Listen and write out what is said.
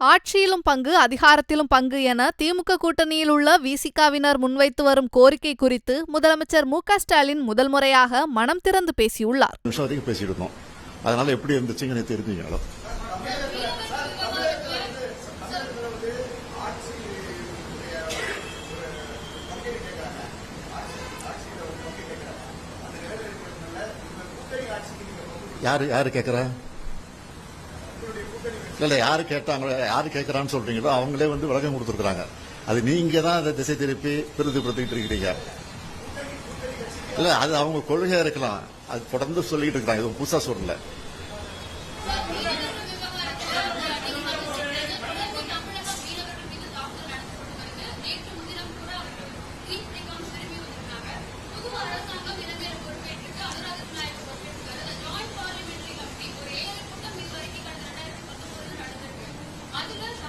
ஆட்சியிலும் பங்கு அதிகாரத்திலும் பங்கு என திமுக கூட்டணியில் உள்ள விசிகாவினர் முன்வைத்து வரும் கோரிக்கை குறித்து முதலமைச்சர் மு க ஸ்டாலின் முதல் முறையாக மனம் திறந்து பேசியுள்ளார். நிமிஷம் அதனால எப்படி இருந்துச்சுங்க தெரிஞ்சுங்களோ யாரு யாரு கேக்குறா? இல்ல யாரு கேட்டாங்களோ யாரு கேட்கறான்னு சொல்றீங்களோ அவங்களே வந்து விளக்கம் கொடுத்துருக்காங்க அது நீங்க தான் அதை திசை திருப்பி பெருதுபடுத்திக்கிட்டு இருக்கிறீங்க. இல்ல அது அவங்க கொள்கையா இருக்கலாம். அது தொடர்ந்து சொல்லிட்டு இருக்கிறாங்க. இது புதுசா சொல்லல.